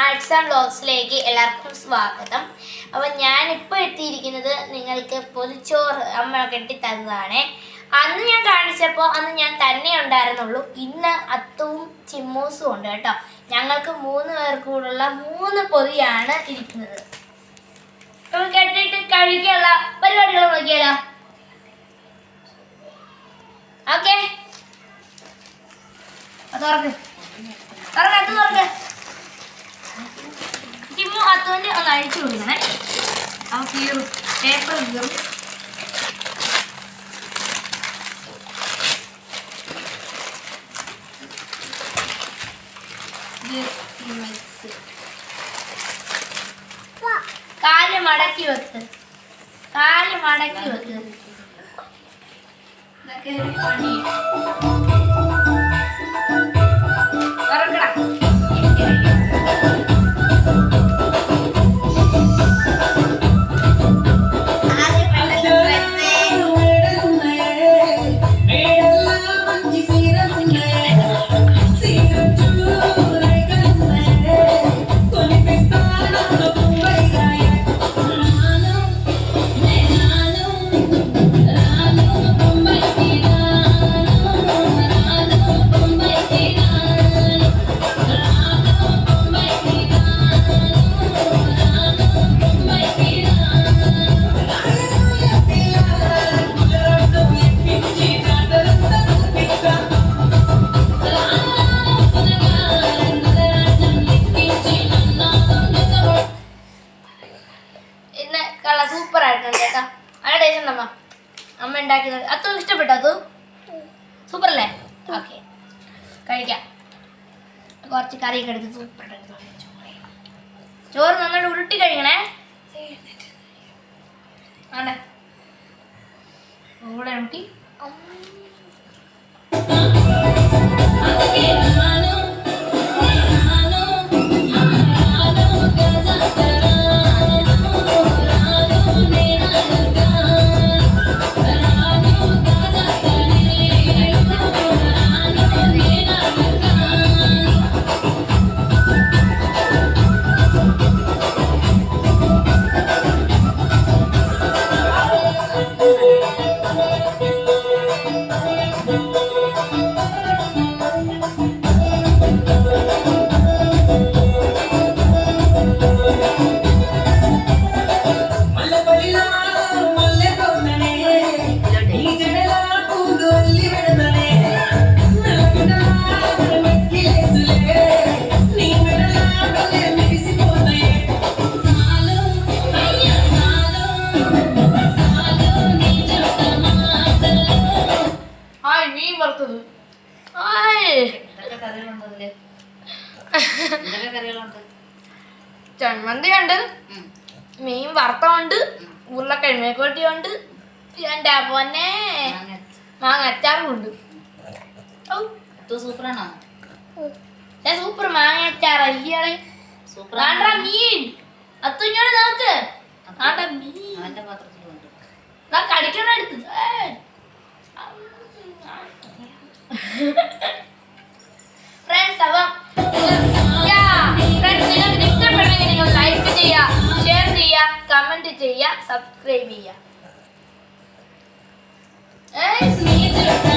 Arts and വ്ളോഗ്സിലേക്ക് എല്ലാവർക്കും സ്വാഗതം. അപ്പം ഞാനിപ്പോൾ എത്തിയിരിക്കുന്നത് നിങ്ങൾക്ക് പൊതിച്ചോറ് അമ്മ കെട്ടി തന്നതാണ് അന്ന് ഞാൻ കാണിച്ചപ്പോൾ അന്ന് ഞാൻ തന്നെ ഉണ്ടായിരുന്നുള്ളൂ. ഇന്ന് അത്തവും ചിമ്മൂസും ഉണ്ട് കേട്ടോ. ഞങ്ങൾക്ക് മൂന്ന് പേർക്കൂടുള്ള മൂന്ന് പൊതിയാണ് ഇരിക്കുന്നത്. നമ്മൾ കെട്ടിട്ട് കഴിക്കാനുള്ള പരിപാടികൾ നോക്കിയാലോ? ഓക്കെ. തുറക്ക്. തുറക്ക് തുറക്ക്. ചിമ്മു അത് അഴിച്ചു കൊടുക്കണേ. ആ കീറും പേപ്പർ കീറും. കാൽ മടക്കി വെക്ക്. കാൽ മടക്കി വെക്ക്. ഇതൊക്കെ ഒരു അമ്മ ഉണ്ടാക്കിയത് അത്തു ഇഷ്ടപ്പെട്ടോ അതു? സൂപ്പർ അല്ലേ ഓക്കെ. കഴിക്കാം. കുറച്ച് കറി എടുത്ത് സൂപ്പർ ചോറ് നന്നായിട്ട് ഉരുട്ടി കഴിക്കണേ. കൂടെ ഉരുട്ടി. മീൻ വറുത്തത്. ഹായ് ചമ്മന്തി ഉണ്ട് മീൻ വറുത്തമുണ്ട് ഉരുളക്കിഴമേക്കോട്ടിയുണ്ട് എന്റെ പൊന്നെ? പോന്നെ മാങ്ങാറുണ്ട് ഉണ്ട് സൂപ്പറാണോ? സൂപ്പർ മാങ്ങ അച്ചാർ അല്ലിയാണ് മീൻ. അത്തുഞ്ഞോട് നോക്ക്. മീൻ. അവന്റെ ദാ കടിക്കണ എടുത്ത് ഏയ്. ഫ്രണ്ട്സ് അപ്പം ഫ്രണ്ട്സ് നിങ്ങൾക്ക് ഇഷ്ടപ്പെട്ടെങ്കിൽ നിങ്ങൾ ലൈക്ക് ചെയ്യുക ഷെയർ ചെയ്യുക കമന്റ് ചെയ്യുക സബ്സ്ക്രൈബ് ചെയ്യുക ഏയ്